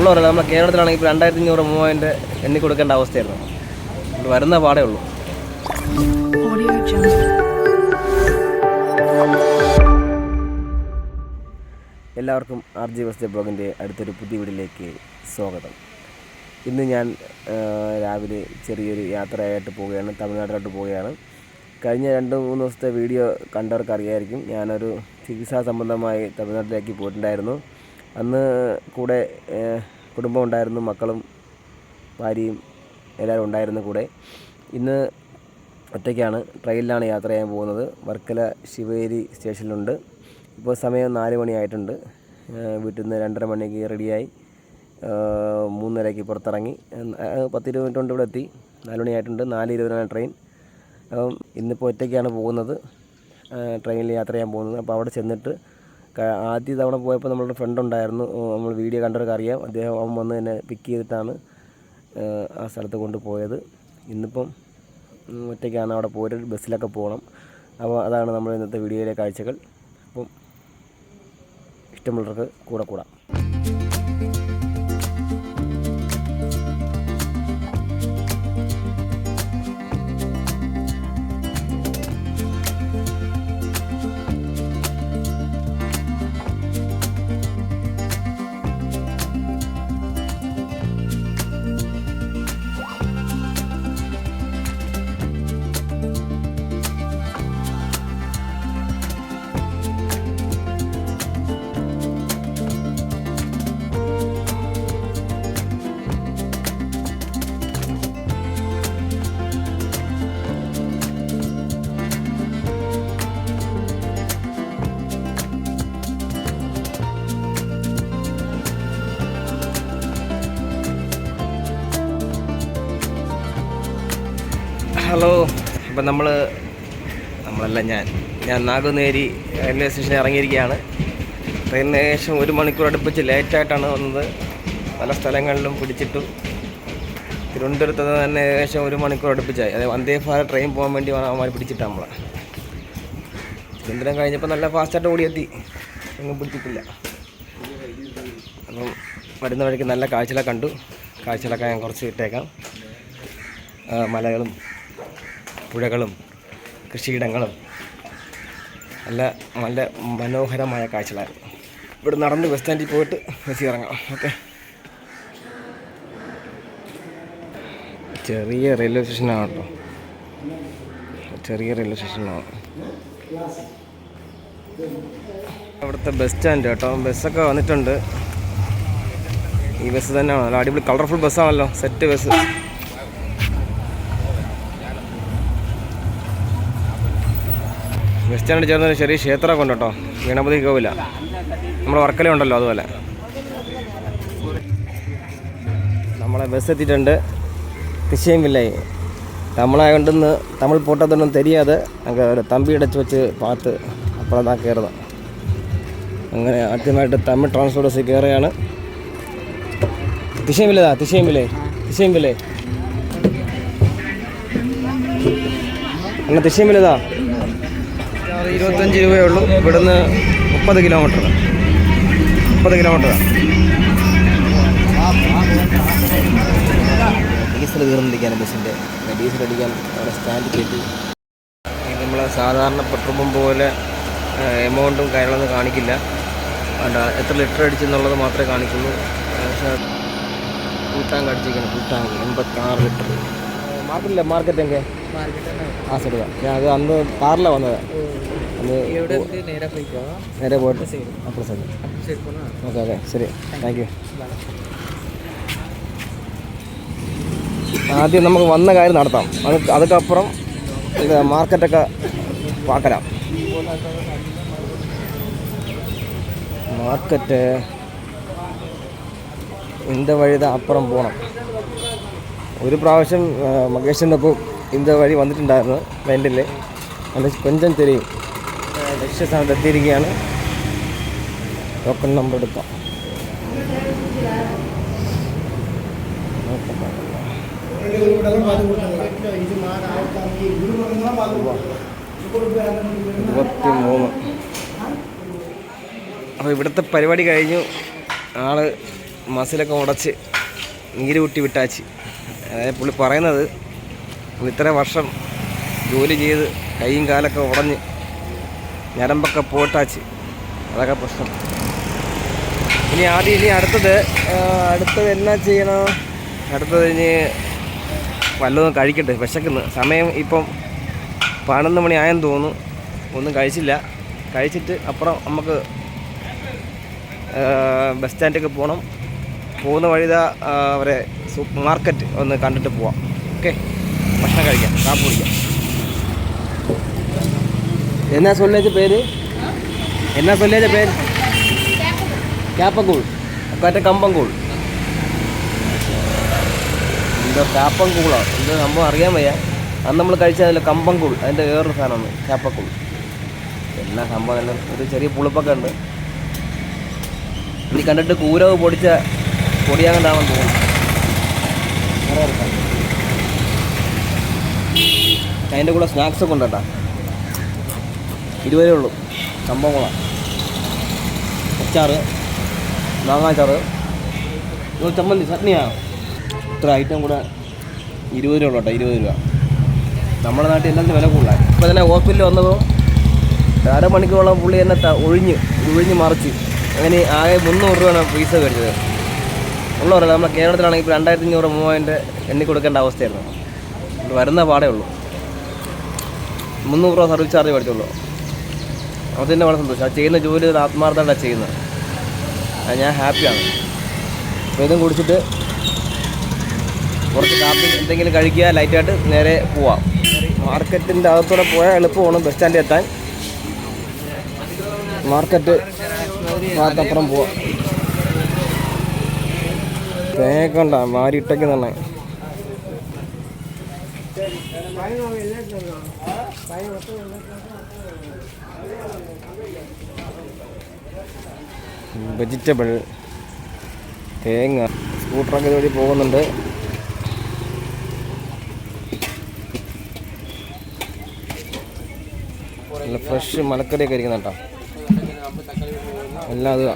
ഉള്ളവരല്ല നമ്മുടെ കേരളത്തിലാണെങ്കിൽ രണ്ടായിരത്തി അഞ്ഞൂറ് മൂവായിരം എണ്ണി കൊടുക്കേണ്ട അവസ്ഥയായിരുന്നു. വരുന്ന പാടേ ഉള്ളൂ. എല്ലാവർക്കും ആർ ജി വസ്തു ബ്ലോഗിന്റെ അടുത്തൊരു പുതിയ വീടിലേക്ക് സ്വാഗതം. ഇന്ന് ഞാൻ രാവിലെ ചെറിയൊരു യാത്രയായിട്ട് പോവുകയാണ്. തമിഴ്നാട്ടിലോട്ട് പോവുകയാണ്. കഴിഞ്ഞ രണ്ട് മൂന്ന് ദിവസത്തെ വീഡിയോ കണ്ടവർക്ക് അറിയായിരിക്കും ഞാനൊരു ചികിത്സാ സംബന്ധമായി തമിഴ്നാട്ടിലേക്ക് പോയിട്ടുണ്ടായിരുന്നു. അന്ന് കൂടെ കുടുംബം ഉണ്ടായിരുന്നു മക്കളും ഭാര്യയും എല്ലാവരും ഉണ്ടായിരുന്നു കൂടെ. ഇന്ന് ഒറ്റയ്ക്കാണ്. ട്രെയിനിലാണ് യാത്ര ചെയ്യാൻ പോകുന്നത്. വർക്കല ശിവേരി സ്റ്റേഷനിലുണ്ട്. ഇപ്പോൾ സമയം നാല് മണിയായിട്ടുണ്ട്. വീട്ടിൽ നിന്ന് രണ്ടര മണിക്ക് റെഡിയായി. മൂന്നരയ്ക്ക് പുറത്തിറങ്ങി. പത്ത് ഇരുപത് മിനിറ്റ് കൊണ്ട് ഇവിടെ എത്തി. നാല് മണിയായിട്ടുണ്ട്. നാല് ഇരുപതിനാണ് ട്രെയിൻ. അപ്പം ഇന്നിപ്പോൾ ഒറ്റയ്ക്കാണ് പോകുന്നത്. ട്രെയിനിൽ യാത്ര ചെയ്യാൻ പോകുന്നത്. അപ്പോൾ അവിടെ ചെന്നിട്ട് ആദ്യ തവണ പോയപ്പോൾ നമ്മളുടെ ഫ്രണ്ട് ഉണ്ടായിരുന്നു. നമ്മൾ വീഡിയോ കണ്ടവർക്ക് അറിയാം അദ്ദേഹം അവൻ വന്ന് എന്നെ പിക്ക് ചെയ്തിട്ടാണ് ആ സ്ഥലത്ത് കൊണ്ടുപോയത് ഇന്നിപ്പം ഉം, ഒറ്റയ്ക്കാണ് അവിടെ പോയിട്ട് ബസ്സിലൊക്കെ പോകണം അപ്പോൾ അതാണ് നമ്മൾ ഇന്നത്തെ വീഡിയോയിലെ കാഴ്ചകൾ. അപ്പം ഇഷ്ടമുള്ളവർക്ക് കൂടെ കൂടാം. ഹലോ അപ്പം നമ്മൾ നമ്മളല്ല ഞാൻ. ഞാൻ നാഗുന്നേരി റെയിൽവേ സ്റ്റേഷനിൽ ഇറങ്ങിയിരിക്കുകയാണ്. ട്രെയിനിന് ഏകദേശം ഒരു മണിക്കൂർ അടുപ്പിച്ച് ലേറ്റായിട്ടാണ് വന്നത്. പല സ്ഥലങ്ങളിലും പിടിച്ചിട്ടു. തിരുവനന്തപുരത്ത് തന്നെ ഏകദേശം ഒരു മണിക്കൂർ അടുപ്പിച്ചായി. അതായത് വന്ദേ ഭാരത് ട്രെയിൻ പോകാൻ വേണ്ടി അവന്മാർ പിടിച്ചിട്ടാണ് നമ്മളെ. തിരുവനന്തപുരം കഴിഞ്ഞപ്പോൾ നല്ല ഫാസ്റ്റായിട്ട് ഓടിയെത്തി. ഒന്നും പിടിച്ചിട്ടില്ല. അപ്പം വരുന്ന വഴിക്ക് നല്ല കാഴ്ചകളൊക്കെ കണ്ടു. കാഴ്ചകളൊക്കെ ഞാൻ കുറച്ച് ഇട്ടേക്കാം. മലകളും പുഴകളും കൃഷിയിടങ്ങളും നല്ല നല്ല മനോഹരമായ കാഴ്ചകളായിരുന്നു. ഇവിടെ നടന്ന് ബസ് സ്റ്റാൻഡിൽ പോയിട്ട് ബസ്സിൽ ഇറങ്ങാം. ഓക്കെ ചെറിയ റെയിൽവേ സ്റ്റേഷനാണ് കേട്ടോ. ചെറിയ റെയിൽവേ സ്റ്റേഷനാണ് അവിടുത്തെ ബസ് സ്റ്റാൻഡ് കേട്ടോ. ബസ്സൊക്കെ വന്നിട്ടുണ്ട്. ഈ ബസ് തന്നെയാണ് നല്ല അടിപൊളി കളർഫുൾ ബസ്സാണല്ലോ സെറ്റ് ബസ് ബസ്റ്റാൻഡിൽ ചേർന്നതിന് ചെറിയ ക്ഷേത്രമൊക്കെ ഉണ്ട് കേട്ടോ? ഗണപതി കോവില. നമ്മുടെ വർക്കല ഉണ്ടല്ലോ അതുപോലെ. നമ്മളെ ബസ് എത്തിയിട്ടുണ്ട്. തിശയും വില്ലായി തമിഴായതുകൊണ്ടെന്ന് തമിഴ് പൊട്ടത്തൊന്നും തെരിയാതെ അങ്ങനെ ഒരു തമ്പി ഇടച്ച് വെച്ച് പാത്ത് അപ്പോഴാണ് കയറുന്നത് അങ്ങനെ ആദ്യമായിട്ട് തമിഴ് ട്രാൻസ്പോർട്ട് ബസ്സിൽ കയറുകയാണ് തിശയും വില്ലതാ തിശയും വില്ലേ തിശയും വില്ലേ. അങ്ങനെ തിശയും വില്ലതാ ഇരുപത്തഞ്ച് രൂപയേ ഉള്ളൂ ഇവിടുന്ന് മുപ്പത് കിലോമീറ്റർ. മുപ്പത് കിലോമീറ്റർ. ഡീസൽ തീർന്നിരിക്കുകയാണ് ബസ്സിന്റെ. ഡീസൽ അടിക്കാൻ അവിടെ സ്റ്റാൻഡ് കയറ്റി. നമ്മൾ സാധാരണ പെട്രോൾ പമ്പ് പോലെ എമൗണ്ടും കാര്യങ്ങളൊന്നും കാണിക്കില്ല. വേണ്ട എത്ര ലിറ്റർ അടിച്ചെന്നുള്ളത് മാത്രമേ കാണിക്കുള്ളൂ. പക്ഷേ ഫുൾ ടാങ്ക് അടിച്ചിരിക്കണം ഫുൾ ടാങ്ക് എൺപത്താറ് ലിറ്റർ. മാർക്കറ്റില്ല മാർക്കറ്റ് എങ്കിൽ ആ സൈഡ് ഞാൻ അത് അന്ന് കാറിലാണ് വന്നത്. നേരെ പോയിട്ട് അപ്പുറം സൈഡ് ഓക്കെ അതെ ശരി. താങ്ക് യു ആദ്യം നമുക്ക് വന്ന കാര്യം നടത്താം. അത് അതൊക്കപ്പുറം ഇത് മാർക്കറ്റൊക്കെ പാക്കലാം. മാർക്കറ്റ് ഇന്ത വഴിത അപ്പുറം പോകണം ഒരു പ്രാവശ്യം മകേഷിന്റെ ഒപ്പം ഇന്ത വഴി വന്നിട്ടുണ്ടായിരുന്നു റെന്റിൽ അല്ലെങ്കിൽ കൊഞ്ചം തെരിയും ലക്ഷ്യസ്ഥാനത്ത് എത്തിയിരിക്കുകയാണ് ടോക്കൺ നമ്പർ എടുക്കാം. ഇരുപത്തി അപ്പോൾ ഇവിടുത്തെ പരിപാടി കഴിഞ്ഞു. ആൾ മസിലൊക്കെ ഉടച്ച് നീര് കുട്ടി വിട്ടാച്ച്. അതായത് പുള്ളി പറയുന്നത് ഇത്ര വർഷം ജോലി ചെയ്ത് കൈയും കാലൊക്കെ ഉടഞ്ഞ് ഞരമ്പൊക്കെ പോട്ടാച്ച്. അതൊക്കെ പ്രശ്നം. ഇനി ആദ്യം ഇനി അടുത്തത് അടുത്തത് എന്നാ ചെയ്യണം? അടുത്തത് ഇനി വല്ലതും കഴിക്കട്ടെ വിശക്കുന്നു. സമയം ഇപ്പം പതിനൊന്ന് മണി ആയെന്ന് തോന്നുന്നു. ഒന്നും കഴിച്ചില്ല. കഴിച്ചിട്ട് അപ്പുറം നമുക്ക് ബസ് സ്റ്റാൻഡൊക്കെ പോകണം പോകുന്ന വഴിതാ അവരെ സൂപ്പർ മാർക്കറ്റ് ഒന്ന് കണ്ടിട്ട് പോവാം. ഓക്കെ? ഭക്ഷണം കഴിക്കാം കാപ്പ് കുടിക്കാം. എന്നാ സൊല്ലേച്ച പേര്? എന്നാ സൊല്ലേച്ച പേര്? ക്യാപ്പക്കൂൾ മറ്റേ കമ്പംകൂൾ എന്തോ കാപ്പംകൂളോ എന്തോ സംഭവം അറിയാൻ വയ്യ. അന്ന് നമ്മൾ കഴിച്ചതിൽ കമ്പംകൂൾ അതിന്റെ വേറൊരു സാധനമാണ് ക്യാപ്പക്കൂൾ എല്ലാ സംഭവം? നല്ല ഒരു ചെറിയ പുളിപ്പൊക്കെ ഉണ്ട്. ഇനി കണ്ടിട്ട് കൂരവ് പൊടിച്ച പൊടിയാകണ്ടാവാൻ തോന്നുന്നു. അതിന്റെ കൂടെ സ്നാക്സ് ഒക്കെ ഉണ്ട് കേട്ടോ ഇരുപതേ ഉള്ളൂ. സംഭവം കൊള്ളാം. അച്ചാറ് മാങ്ങാച്ചാറ് ചമ്മന്തി ചട്നിയാണ് ഇത്ര ഐറ്റം കൂടെ ഇരുപത് രൂപ ഉള്ളൂ കേട്ടോ ഇരുപത് രൂപ. നമ്മുടെ നാട്ടിൽ എല്ലാത്തിനും വില കൂടുതലാണ് ഇപ്പോൾ തന്നെ ഹോസ്പിറ്റലിൽ വന്നതോ അരമണിക്കൂറോളം പുള്ളി എന്നെ ത- ഒഴിഞ്ഞ് ഒഴിഞ്ഞ് മറിച്ച്. അങ്ങനെ ആകെ മുന്നൂറ് രൂപയാണ് പൈസ മേടിച്ചത്. ഉള്ളവരല്ല നമ്മുടെ കേരളത്തിലാണെങ്കിൽ ഇപ്പോൾ രണ്ടായിരത്തി അഞ്ഞൂറ് മൂവായിരം എണ്ണി കൊടുക്കേണ്ട അവസ്ഥയായിരുന്നു. വരുന്ന പാടേ ഉള്ളൂ. മുന്നൂറ് രൂപ സർവീസ് ചാർജ് മേടിച്ചുള്ളൂ. അതിന്റെ വളരെ സന്തോഷം. ആ ചെയ്യുന്ന ജോലി ഒരു ആത്മാർത്ഥമായിട്ടാണ് ചെയ്യുന്നത്. അത് ഞാൻ ഹാപ്പിയാണ്. അപ്പോൾ ഇതും കുടിച്ചിട്ട് കുറച്ച് കാപ്പി എന്തെങ്കിലും കഴിക്കുക ലൈറ്റായിട്ട് നേരെ പോവാം. മാർക്കറ്റിന്റെ അകത്തൂടെ പോയാൽ എളുപ്പമാണ് ബസ് സ്റ്റാൻഡിൽ എത്താൻ. മാർക്കറ്റ് ഭാഗത്തപ്പുറം പോവാം. തേക്കണ്ട മാരി ഇട്ടേക്ക് തന്നെ വെജിറ്റബിൾ തേങ്ങ സ്കൂട്ടറൊക്കെ ഇതുവഴി പോകുന്നുണ്ട്. നല്ല ഫ്രഷ് മലക്കറിയൊക്കെ ഇരിക്കുന്ന കേട്ടോ. എല്ലാം അത്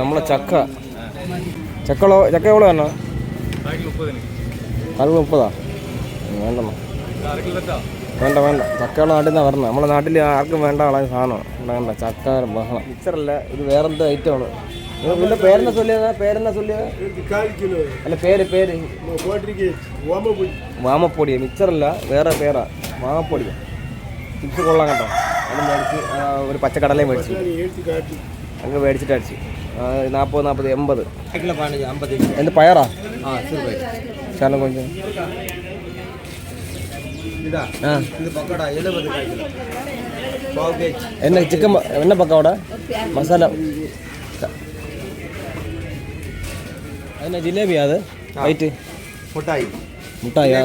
നമ്മളെ ചക്ക. ചക്കളോ ചക്ക എവിടെ വേണോ കാൽ മുപ്പതാ? വേണ്ടമ്മ വേണ്ട വേണ്ട. ചക്കയുടെ നാട്ടിൽ നിന്നാണ് പറഞ്ഞത് നമ്മുടെ നാട്ടിൽ ആർക്കും വേണ്ട ആളായ സാധനമാണ് വേണ്ട ചക്ക ബഹളം. മിക്സറല്ല ഇത് വേറെന്തോ ഐറ്റമാണ് ഇതിന്റെ പേരെന്ന ചൊല്ലിയത്? പേരെന്ന ചൊല്ലിയത്? അല്ല പേര് പേര്. വാമപ്പൊടി. മിക്സറല്ല വേറെ പേരാ. വാമപ്പൊടി ചിപ്സ് കൊള്ളാം കേട്ടോ. അത് മേടിച്ച് ഒരു പച്ചക്കടലയും മേടിച്ചു. അങ്ങ് മേടിച്ചിട്ട് അടിച്ചു. നാൽപ്പത് നാൽപ്പത് എൺപത്. എന്ത് പയറാ? ശാലം കൊഞ്ച്. என்ன சிக்கன் என்ன பக்கோடா? மசாலா. என்ன ஜிலேபியா அது? வயிட்டு முட்டாய். முட்டாயா?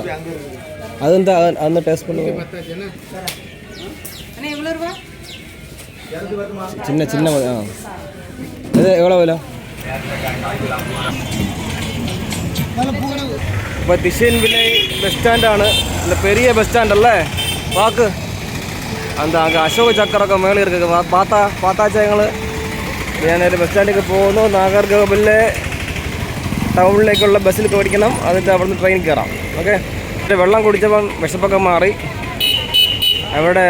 அது வந்து அந்த டேஸ்ட் பண்ணுங்க. சின்ன சின்ன ஆ. இது எவ்வளோ விலை? അപ്പോൾ തിശൻ വിലൈ ബസ് സ്റ്റാൻഡാണ് അല്ല പെരിയ ബസ് സ്റ്റാൻഡ് അല്ലേ? വാക്ക്. എന്താ അങ്ങ് അശോക ചക്രമൊക്കെ മേളി ഇരിക്കുക പാത്ത പാത്താച്ച ഞങ്ങൾ ഞാൻ ഒരു ബസ് സ്റ്റാൻഡിലേക്ക് പോകുന്നു. നാഗർകോവിലെ ടൗണിലേക്കുള്ള ബസ്സിൽ ഓടിക്കണം. അതിന്റെ അവിടുന്ന് ട്രെയിൻ കയറാം ഓക്കെ എന്നിട്ട് വെള്ളം കുടിച്ചപ്പം വിശപ്പൊക്കെ മാറി. അവിടെ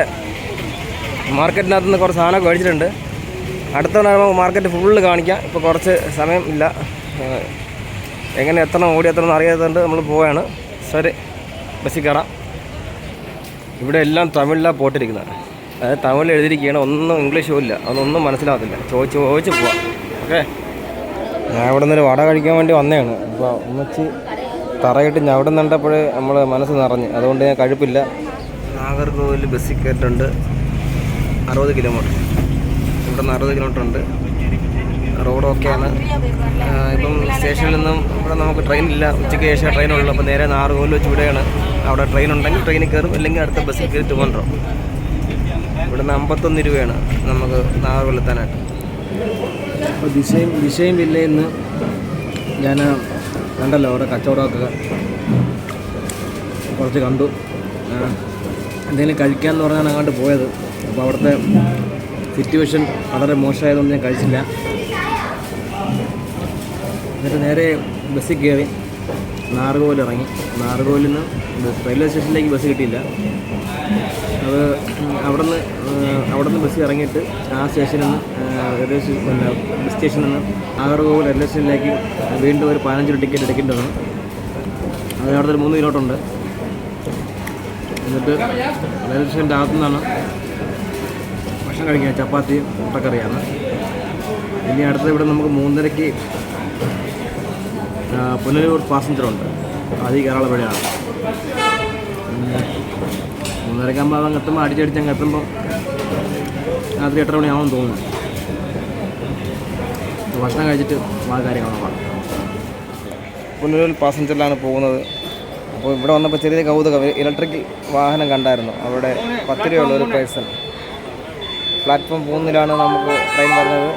മാർക്കറ്റിനകത്ത് നിന്ന് കുറച്ച് സാധനം കഴിച്ചിട്ടുണ്ട് അടുത്തവണ മാർക്കറ്റ് ഫുള്ള് കാണിക്കാം. ഇപ്പോൾ കുറച്ച് സമയം ഇല്ല. എങ്ങനെ എത്തണം ഓടി എത്തണം എന്ന് അറിയാത്തതുകൊണ്ട് നമ്മൾ പോവുകയാണ് ശരി ബസ്സിൽ കയറാം. ഇവിടെ എല്ലാം തമിഴിലാണ് പോട്ടിരിക്കുന്നത് അതായത് തമിഴിൽ എഴുതിയിരിക്കുകയാണ് ഒന്നും ഇംഗ്ലീഷും ഇല്ല. അതൊന്നും മനസ്സിലാകത്തില്ല. ചോദിച്ച് ചോദിച്ച് പോവാം. ഓക്കെ? ഞാൻ ഇവിടെ നിന്നൊരു വട കഴിക്കാൻ വേണ്ടി വന്നതാണ്. അപ്പോൾ ഉമ്മച്ചി തറയിട്ട് ഞാൻ അവിടെ നിന്നപ്പോൾ നമ്മൾ മനസ്സ് നിറഞ്ഞ്. അതുകൊണ്ട് ഞാൻ കഴിപ്പില്ല. നാഗർകോവിൽ ബസ്സിൽ കയറിയിട്ടുണ്ട് അറുപത് കിലോമീറ്റർ. ഇവിടെ നിന്ന് അറുപത് കിലോമീറ്റർ ഉണ്ട്. റോഡ് ഓക്കെയാണ് ആ, ഇപ്പം സ്റ്റേഷനിൽ നിന്നും ഇവിടെ നമുക്ക് ട്രെയിൻ ഇല്ല. ഉച്ചയ്ക്ക് ശേഷം ട്രെയിനുള്ളൂ അപ്പോൾ നേരെ നാറുകോൽ വെച്ച് ഇവിടെയാണ്. അവിടെ ട്രെയിൻ ഉണ്ടെങ്കിൽ ട്രെയിനിൽ കയറും. അല്ലെങ്കിൽ അടുത്ത ബസ്സിൽ കയറി തോന്നുന്നു ഇവിടെ നിന്ന് അമ്പത്തൊന്ന് രൂപയാണ് നമുക്ക് നാറ് കൊല്ലത്താനായിട്ട് അപ്പോൾ ദിശയും ദിശയും വില്ലയിൽ നിന്ന് ഞാൻ കണ്ടല്ലോ അവിടെ കച്ചവടമൊക്കെ. കുറച്ച് കണ്ടു. എന്തെങ്കിലും കഴിക്കാമെന്ന് പറഞ്ഞാണ് അങ്ങോട്ട് പോയത്. അപ്പോൾ അവിടുത്തെ സിറ്റുവേഷൻ വളരെ മോശമായതുകൊണ്ട് ഞാൻ കഴിച്ചില്ല. എന്നിട്ട് നേരെ ബസ്സിൽ കയറി നാറുകോൽ ഇറങ്ങി. നാറുകോലിൽ നിന്ന് റെയിൽവേ സ്റ്റേഷനിലേക്ക് ബസ് കിട്ടിയില്ല. അത് അവിടെ നിന്ന് അവിടെ നിന്ന് ബസ് ഇറങ്ങിയിട്ട് ആ സ്റ്റേഷനിൽ നിന്ന് റെയിൽവേ സ്റ്റേഷൻ ബസ് സ്റ്റേഷനിൽ നിന്ന് നാഗർകോവിൽ റെയിൽവേ സ്റ്റേഷനിലേക്ക് വീണ്ടും ഒരു പതിനഞ്ച് ടിക്കറ്റ് എടുക്കേണ്ടി വന്നു. അതിന് അവിടെ ഒരു മൂന്ന് കിലോട്ടുണ്ട് എന്നിട്ട് റെയിൽവേ സ്റ്റേഷന്റെ അകത്തു നിന്നാണ് ഭക്ഷണം കഴിക്കുക ചപ്പാത്തി മുട്ടക്കറിയാണ്. ഇനി അടുത്ത ഇവിടെ നമുക്ക് മൂന്നരയ്ക്ക് പുനലൂർ പാസഞ്ചറുണ്ട്. അത് ഈ കേരള വഴിയാണ് മൂന്നരക്കാകുമ്പോൾ അത് എത്തുമ്പോൾ അടിച്ചടിച്ച് അങ്ങ് എത്തുമ്പോൾ രാത്രി എട്ടര മണിയാവുമെന്ന് തോന്നുന്നു. ഭക്ഷണം കഴിച്ചിട്ട് ആ കാര്യങ്ങളാണ് പുനലൂർ പാസഞ്ചറിലാണ് പോകുന്നത്. അപ്പോൾ ഇവിടെ വന്നപ്പോൾ ചെറിയ കൗതുകം. ഇലക്ട്രിക് വാഹനം കണ്ടായിരുന്നു. അവിടെ പത്ത് രൂപയുള്ള ഒരു പേഴ്സൺ പ്ലാറ്റ്ഫോം മൂന്നിലാണ് നമുക്ക് ട്രെയിൻ വരുന്നത്.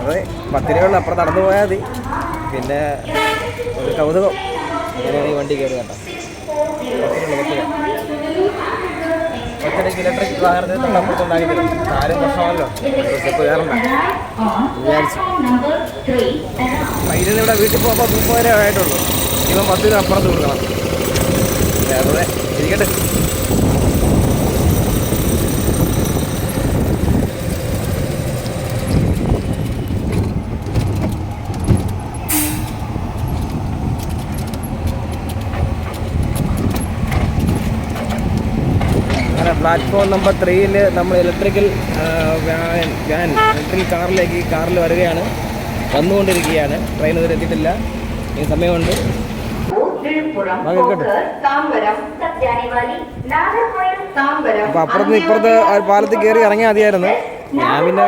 അതിൽ പത്ത് രൂപയുള്ള അപ്പുറം നടന്നു പോയാൽ മതി. പിന്നെ ഒരു കൗതുകം. അങ്ങനെയാണ് ഈ വണ്ടി കയറി കേട്ടോ. പത്തരയ്ക്ക് ഇലക്ട്രിക് വാഹനത്തിൽ തൊട്ടപ്പുറത്തുണ്ടാക്കി തരും. കാര്യം പ്രശ്നമല്ലോ സ്റ്റെപ്പ് ഇവിടെ വീട്ടിൽ പോകുമ്പോൾ മുപ്പത് രൂപ ആയിട്ടുള്ളൂ. ഇപ്പം പത്ത് രൂപ അപ്പുറത്ത് കൊടുക്കണം. വെറുതെ ഇരിക്കട്ടെ അങ്ങനെ പ്ലാറ്റ്ഫോം നമ്പർ ത്രീയിൽ നമ്മൾ ഇലക്ട്രിക്കൽ വാൻ വാൻ ഇലക്ട്രിക് കാറിലേക്ക് കാറിൽ വരികയാണ്. വന്നുകൊണ്ടിരിക്കുകയാണ്. ട്രെയിൻ ഇതുവരെ എത്തിയിട്ടില്ല. ഈ സമയമുണ്ട്. അപ്പൊ അപ്പുറത്ത് ഇപ്പുറത്ത് പാലത്തിൽ കയറി ഇറങ്ങിയാൽ മതിയായിരുന്നു. ഞാൻ പിന്നെ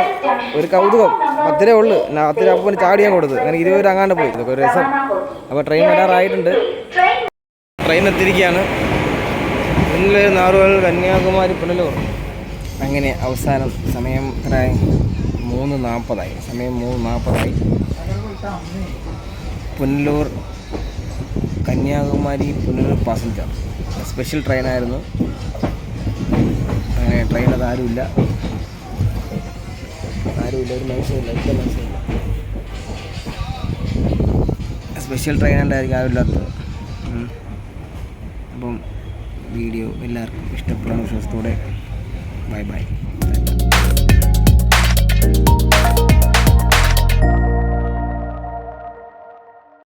ഒരു കൗതുകം. പത്തിരേ ഉള്ളു. പത്ത് രൂപ അപ്പം ചാടിയാൻ കൊടുത്തു. അങ്ങനെ ഇരുപത് രൂപ അങ്ങാണ്ട് പോയി. ഇതൊക്കെ ഒരു രസം. അപ്പോൾ ട്രെയിൻ വരാറായിട്ടുണ്ട്. ട്രെയിൻ എത്തിയിരിക്കുകയാണ്. പുനലൂർ നാറുകൾ കന്യാകുമാരി പുനലൂർ. അങ്ങനെ അവസാനം സമയം എത്രയായി? മൂന്ന് നാൽപ്പതായി. സമയം മൂന്ന് നാൽപ്പതായി. പുനലൂർ കന്യാകുമാരി പുനലൂർ പാസഞ്ചർ സ്പെഷ്യൽ ട്രെയിനായിരുന്നു അങ്ങനെ ട്രെയിനത് ആരുമില്ല ആരുമില്ല ഒരു മനുഷ്യമില്ല ഒറ്റ മനുഷ്യമില്ല സ്പെഷ്യൽ ട്രെയിൻ ഉണ്ടായിരിക്കും ആരുമില്ലാത്തത് വീഡിയോ എല്ലാവർക്കും ഇഷ്ടപ്പെടുന്ന വിശ്വാസത്തോടെ. Bye bye.